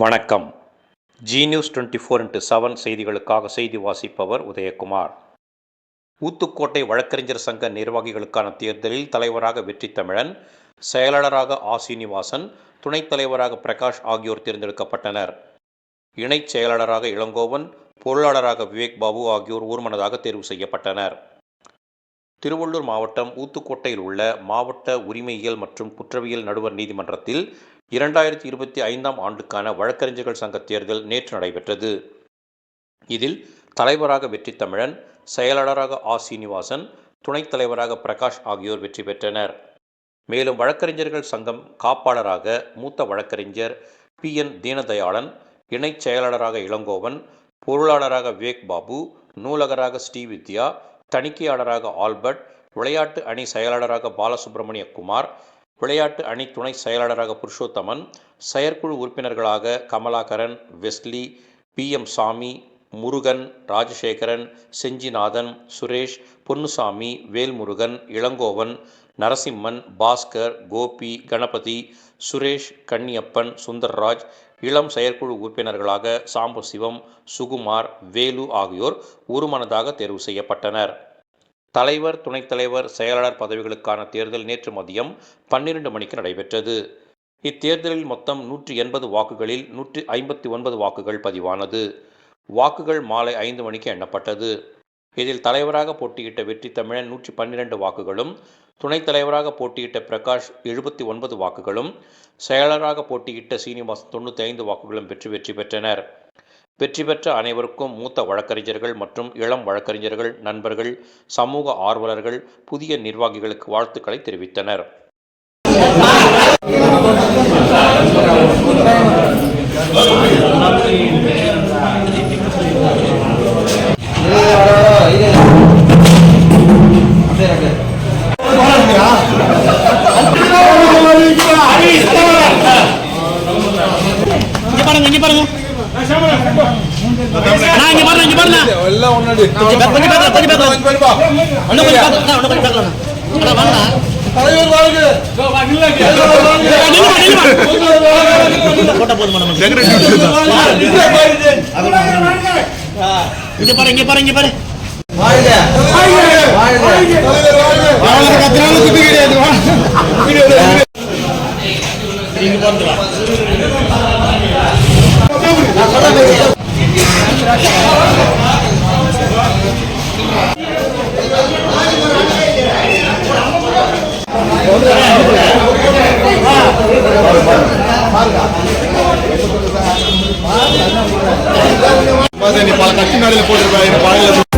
வணக்கம். Zee news twenty four into seven செய்திகளுக்காக செய்தி வாசிப்பவர் உதயகுமார். ஊத்துக்கோட்டை வழக்கறிஞர் சங்க நிர்வாகிகளுக்கான தேர்தலில் தலைவராக வெற்றி தமிழன் செயலாளராக ஆ. சீனிவாசன் துணைத் தலைவராக பிரகாஷ் ஆகியோர் தேர்ந்தெடுக்கப்பட்டனர். இணைச் செயலாளராக இளங்கோவன் பொருளாளராக விவேக் பாபு ஆகியோர் ஊர்மனதாக தேர்வு செய்யப்பட்டனர். திருவள்ளூர் மாவட்டம் ஊத்துக்கோட்டையில் உள்ள மாவட்ட உரிமையியல் மற்றும் குற்றவியல் நடுவர் நீதிமன்றத்தில் இரண்டாயிரத்தி இருபத்தி ஐந்தாம் ஆண்டுக்கான வழக்கறிஞர்கள் சங்க தேர்தல் நேற்று நடைபெற்றது. இதில் தலைவராக வெற்றி தமிழன் செயலாளராக ஆ. சீனிவாசன் துணைத் தலைவராக பிரகாஷ் ஆகியோர் வெற்றி பெற்றனர். மேலும் வழக்கறிஞர்கள் சங்கம் காப்பாளராக மூத்த வழக்கறிஞர் பி. என். தீனதயாளன் இணைச் செயலாளராக இளங்கோவன் பொருளாளராக விவேக் பாபு நூலகராக ஸ்ரீவித்யா தணிக்கையாளராக ஆல்பர்ட் விளையாட்டு அணி செயலாளராக பாலசுப்ரமணிய குமார் விளையாட்டு அணி துணை செயலாளராக புருஷோத்தமன் செயற்குழு உறுப்பினர்களாக கமலாகரன் வெஸ்லி பி எம் சாமி முருகன் ராஜசேகரன் செஞ்சிநாதன் சுரேஷ் பொன்னுசாமி வேல்முருகன் இளங்கோவன் நரசிம்மன் பாஸ்கர் கோபி கணபதி சுரேஷ் கன்னியப்பன் சுந்தர்ராஜ் இளம் செயற்குழு உறுப்பினர்களாக சாம்பசிவம் சுகுமார் வேலு ஆகியோர் ஒருமனதாக தேர்வு செய்யப்பட்டனர். தலைவர் துணைத் தலைவர் செயலாளர் பதவிகளுக்கான தேர்தல் நேற்று மதியம் பன்னிரண்டு மணிக்கு நடைபெற்றது. இத்தேர்தலில் மொத்தம் நூற்றி எண்பது வாக்குகளில் நூற்றி ஐம்பத்தி ஒன்பது வாக்குகள் பதிவானது. வாக்குகள் மாலை ஐந்து மணிக்கு எண்ணப்பட்டது. இதில் தலைவராக போட்டியிட்ட வெற்றி தமிழன் நூற்றி பன்னிரண்டு வாக்குகளும் துணைத் தலைவராக போட்டியிட்ட பிரகாஷ் எழுபத்தி ஒன்பது வாக்குகளும் செயலராக போட்டியிட்ட சீனிவாசன் தொண்ணூற்றி ஐந்து வாக்குகளும் பெற்று வெற்றி பெற்றனர். வெற்றி பெற்ற அனைவருக்கும் மூத்த வழக்கறிஞர்கள் மற்றும் இளம் வழக்கறிஞர்கள் நண்பர்கள் சமூக ஆர்வலர்கள் புதிய நிர்வாகிகளுக்கு வாழ்த்துக்களை தெரிவித்தனர். இங்க பாருங்க இங்க பாருங்க இங்க பாருங்க எல்லாம் ஒண்ணாடி. கொஞ்சம் கொஞ்சம் பேக்கலாம் கொஞ்சம் பேக்கலாம் கொஞ்சம் பேருப்பா. இன்னும் கொஞ்சம் பேக்கலாம் இன்னும் கொஞ்சம் பேக்கலாம் அண்ணா வாங்க தலைவர் வாழ்க. தலைவர் வாழ்க. நில்லுமா நில்லுமா தலைவர் வாழ்க. போட்டா போதுமா நமக்கு இந்தியா பாருங்க. இங்க பாரு இங்க பாரு இங்க பாரு தலைவர் பாருங்க நீ பல கட்சி மேடையில் போட்டிருப்ப, பாடல